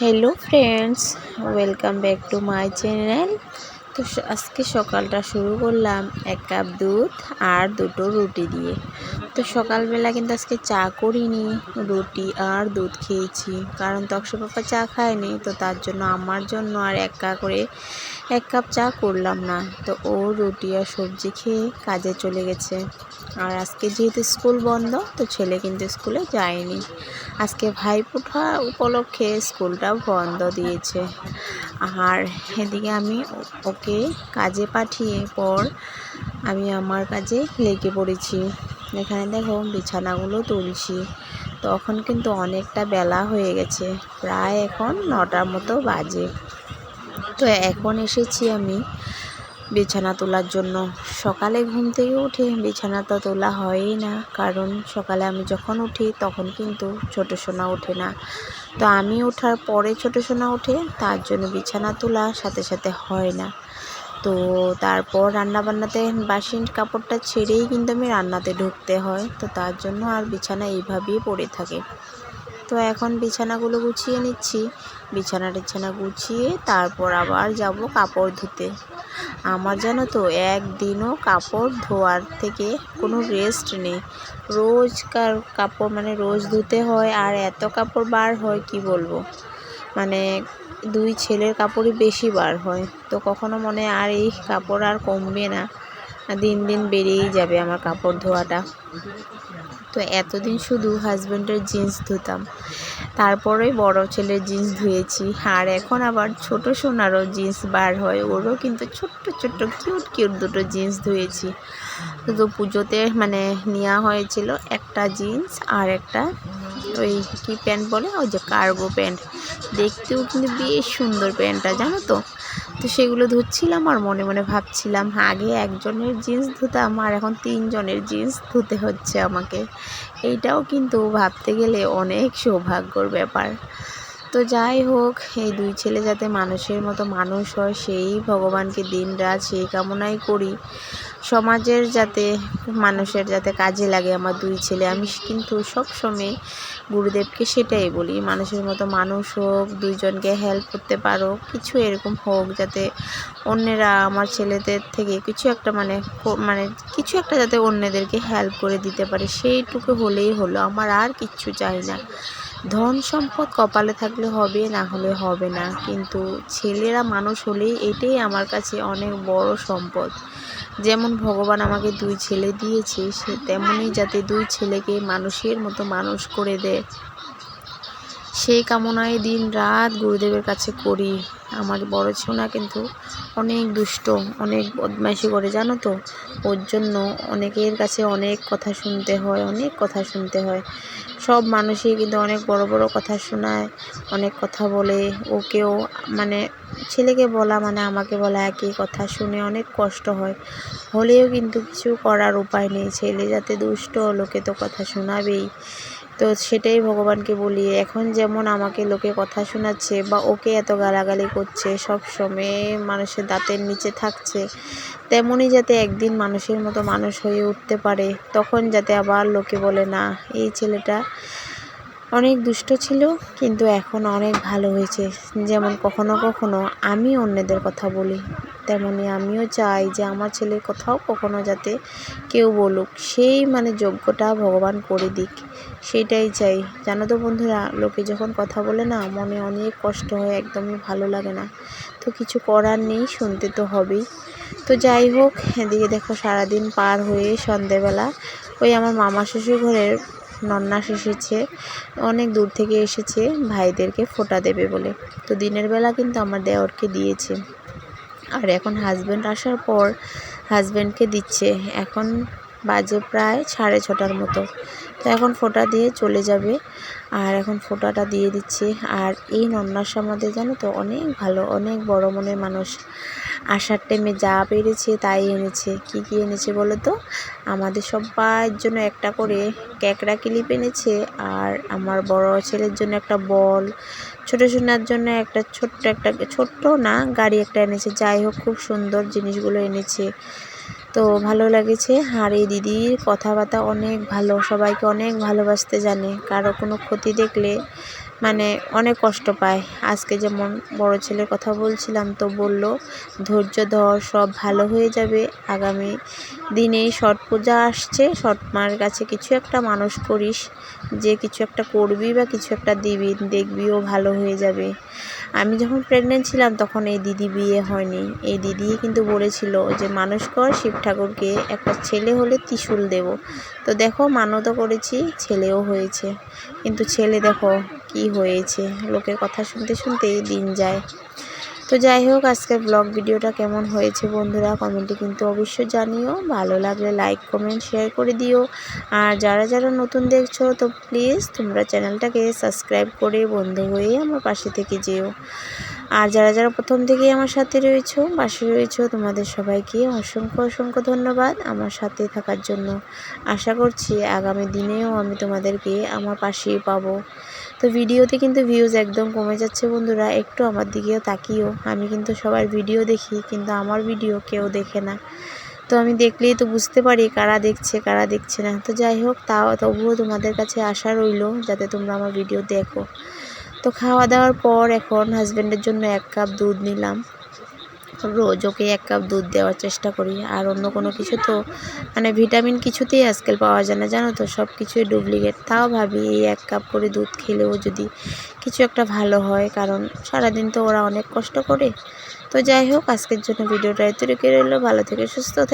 Hello friends welcome back to my channel তো আজকে সকালটা শুরু করলাম এক কাপ দুধ আর দুটো রুটি দিয়ে। তো সকালবেলা কিন্তু আজকে চা করিনি, রুটি আর দুধ খেয়েছি। কারণ তকসা পাপা চা খায়নি, তো তার জন্য আমার জন্য আর এক কা করে এক কাপ চা করলাম না। তো ও রুটি আর সবজি খেয়ে কাজে চলে গেছে। আর আজকে যেহেতু স্কুল বন্ধ, তো ছেলে কিন্তু স্কুলে যায়নি। আজকে ভাইফোঁটা উপলক্ষে স্কুলটা বন্ধ দিয়েছে। আর এদিকে আমি ওকে কাজে পাঠিয়ে পর আমি আমার কাজে লেগে পড়েছি। এখানে দেখো বিছানাগুলো তুলছি। তখন কিন্তু অনেকটা বেলা হয়ে গেছে। প্রায় এখন নটার মতো বাজে। তো এখন এসেছি আমি বিছানা তোলার জন্য। সকালে ঘুম থেকে উঠে বিছানা তো তোলা হয়ই না, কারণ সকালে আমি যখন উঠি তখন কিন্তু ছোটো সোনা ওঠে না। তো আমি ওঠার পরে ছোটো সোনা ওঠে, তার জন্য বিছানা তোলা সাথে সাথে হয় না। তো তারপর রান্না বান্নাতে বাসি কাপড়টা ছেড়েই কিন্তু আমি রান্নাতে ঢুকতে হয়, তো তার জন্য আর বিছানা এইভাবেই পড়ে থাকে। তো এখন বিছানাগুলো গুছিয়ে নিচ্ছি। বিছানা টিছানা গুছিয়ে তারপর আবার যাব কাপড় ধুতে। আমার জানো তো, একদিনও কাপড় ধোয়ার থেকে কোনো রেস্ট নেই। রোজকার কাপড় মানে রোজ ধুতে হয় আর এত কাপড় বার হয় কি বলব? মানে দুই ছেলের কাপড়ই বেশি বার হয়। তো কখনো মনে আর, এই কাপড় আর কমবে না। দিন দিন বেড়েই যাবে আমার কাপড় ধোয়াটা। তো এতদিন শুধু হাজব্যান্ডের জিন্স ধুতাম। তারপরে বড় ছেলের জিন্স ধুয়েছি। আর এখন আবার ছোট সোনারও জিন্স বার হয়। ওরও কিন্তু ছোট্ট ছোট্ট, কিউট কিউট দুটো জিন্স ধুয়েছি। তো পুজোতে মানে নেওয়া হয়েছিল একটা জিন্স আর একটা ওই কী প্যান্ট বলে? ওই যে কার্গো প্যান্ট দেখতেও কিন্তু বেশ সুন্দর প্যান্টটা, জানো তো? তো সেগুলো ধুচ্ছিলাম আর মনে মনে ভাবছিলাম আগে একজনের জিন্স ধুতাম আর এখন তিনজনের জিন্স ধুতে হচ্ছে আমাকে। এইটাও কিন্তু ভাবতে গেলে অনেক সৌভাগ্যর ব্যাপার। তো যাই হোক, এই দুই ছেলে যাতে মানুষের মতো মানুষ হয়, সেই ভগবানকে দিন রাত সেই কামনাই করি। সমাজের যাতে, মানুষের যাতে কাজে লাগে আমার দুই ছেলে, আমি কিন্তু সব সময় গুরুদেবকে সেটাই বলি, মানুষের মতো মানুষ হোক, দুইজনকে হেল্প করতে পারো, কিছু এরকম হোক, যাতে অন্যেরা আমার ছেলেদের থেকে কিছু একটা মানে মানে কিছু একটা যাতে অন্যদেরকে হেল্প করে দিতে পারে, সেইটুকু হলেই হলো, আমার আর কিচ্ছু চাই না। ধন সম্পদ কপালে থাকলে হবে, না হলে হবে না। কিন্তু ছেলেরা মানুষ হলেই এটাই আমার কাছে অনেক বড় সম্পদ। যেমন ভগবান আমাকে দুই ছেলে দিয়েছে, সে তেমনই যাতে দুই ছেলেকে মানুষের মতো মানুষ করে দেয়। সেই কামনায় দিন রাত গুরুদেবের কাছে করি। আমার বড় ছোনা কিন্তু অনেক দুষ্ট, অনেক বদমাইশি করে, জানো তো? ওর জন্য অনেকের কাছে অনেক কথা শুনতে হয়, অনেক কথা শুনতে হয়। সব মানুষই কিন্তু অনেক বড় বড় কথা শোনায়, অনেক কথা বলে। ওকেও মানে ছেলেকে বলা মানে আমাকে বলা একই কথা শুনে অনেক কষ্ট হয়। হলেও কিন্তু কিছু করার উপায় নেই। ছেলে যাতে দুষ্ট, লোকে তো কথা শোনাবেই। তো সেটাই ভগবানকে বলি এখন যেমন আমাকে লোকে কথা শোনাচ্ছে বা ওকে এত গালাগালি করছে, সব সময় মানুষের দাঁতের নিচে থাকছে, তেমনই যাতে একদিন মানুষের মতো মানুষ হয়ে উঠতে পারে, তখন যাতে আবার লোকে বলে, না, এই ছেলেটা অনেক দুষ্ট ছিল, কিন্তু এখন অনেক ভালো হয়েছে। যেমন কখনো কখনো আমি অন্যদের কথা বলি। তেমনি আমিও চাই যে আমার ছেলে কোথাও কখনো যাতে কেউ বলুক। সেই মানে যোগ্যটা ভগবান করে দিক, সেটাই চাই। জানো তো বন্ধুরা, লোকে যখন কথা বলে না, মনে অনেক কষ্ট হয়, একদমই ভালো লাগে না। তো কিছু করার নেই, শুনতে তো হবেই। তো যাই হোক, এদিকে দেখো সারাদিন পার হয়ে সন্ধেবেলা ওই আমার মামা শ্বশুর ঘরের নন্নাস এসেছে, অনেক দূর থেকে এসেছে, ভাইদেরকে ফোঁটা দেবে বলে। তো দিনের বেলা কিন্তু আমার দেওরকে দিয়েছে। আর এখন হাজব্যান্ড আসার পর হাজব্যান্ডকে দিচ্ছে। এখন বাজে প্রায় সাড়ে ছটার মতো। তো এখন ফোঁটা দিয়ে চলে যাবে। আর এখন ফোঁটাটা দিয়ে দিচ্ছে। আর এই নন্নাস আমাদের জানো তো অনেক ভালো, অনেক বড় মনের মানুষ। আসার টাইমে যা পেরেছে তাই এনেছে। কি কি এনেছে বলো তো? আমাদের সবার জন্য একটা করে ক্যাকড়া ক্লিপ এনেছে। আর আমার বড় ছেলের জন্য একটা বল ছোটো সোনার জন্য একটা ছোট্ট একটা, ছোট্ট না, গাড়ি একটা এনেছে। যাই হোক, খুব সুন্দর জিনিসগুলো এনেছে। তো ভালো লেগেছে। আর এই দিদির কথাবার্তা অনেক ভালো, সবাইকে অনেক ভালোবাসতে জানে। কারও কোনো ক্ষতি দেখলে মানে অনেক কষ্ট পায়। আজকে যেমন বড় ছেলের কথা বলছিলাম, তো বলল, ধৈর্য ধর, সব ভালো হয়ে যাবে। আগামী দিনে ছট পূজা আসছে ছট মার কাছে কিছু একটা মানুষ করিস, যে কিছু একটা করবি বা কিছু একটা দিবি, দেখবি ও ভালো হয়ে যাবে। আমি যখন প্রেগনেন্ট ছিলাম, তখন এই দিদি বিয়ে হয়নি। এই দিদি কিন্তু বলেছিল যে, মানুষ কর, শিব ঠাকুরকে একটা ছেলে হলে ত্রিশূল দেব। তো দেখো মানতও করেছি, ছেলেও হয়েছে। কিন্তু ছেলে দেখো কি হয়েছে? লোকের কথা শুনতে শুনতেই দিন যায়। তো যাই হোক, আজকের ব্লগ ভিডিওটা কেমন হয়েছে বন্ধুরা কমেন্টে কিন্তু অবশ্যই জানিও। ভালো লাগলে লাইক কমেন্ট শেয়ার করে দিও। আর যারা যারা নতুন দেখছ, তো প্লিজ তোমরা চ্যানেলটাকে সাবস্ক্রাইব করে বন্ধু হয়ে আমার পাশে থেকে যেও। আর যারা যারা প্রথম থেকেই আমার সাথে রয়েছো, পাশে রয়েছো, তোমাদের সবাইকে অসংখ্য অসংখ্য ধন্যবাদ আমার সাথে থাকার জন্য। আশা করছি আগামী দিনেও আমি তোমাদেরকে আমার পাশেই পাবো। তো ভিডিওতে কিন্তু ভিউজ একদম কমে যাচ্ছে বন্ধুরা, একটু আমার দিকেও তাকিও। আমি কিন্তু সবার ভিডিও দেখি, কিন্তু আমার ভিডিও কেউ দেখে না। তো আমি দেখলেই তো বুঝতে পারি কারা দেখছে কারা দেখছে না। তো যাই হোক, তাও তবুও তোমাদের কাছে আশা রইল যাতে তোমরা আমার ভিডিও দেখো। তো খাওয়া দাওয়ার পর এখন হাজব্যান্ডের জন্য এক কাপ দুধ নিলাম। রোজ ওকে এক কাপ দুধ দেওয়ার চেষ্টা করি। আর অন্য কোনো কিছু তো মানে ভিটামিন কিছুতেই আজকাল পাওয়া যায় না, জানো তো? সব কিছুই ডুপ্লিকেট। তাও ভাবি এই এক কাপ করে দুধ খেলেও যদি কিছু একটা ভালো হয়, কারণ সারাদিন তো ওরা অনেক কষ্ট করে। তো যাই হোক, আজকের জন্য ভিডিওটা এত রেখে রইল। ভালো থেকে, সুস্থ থেকে।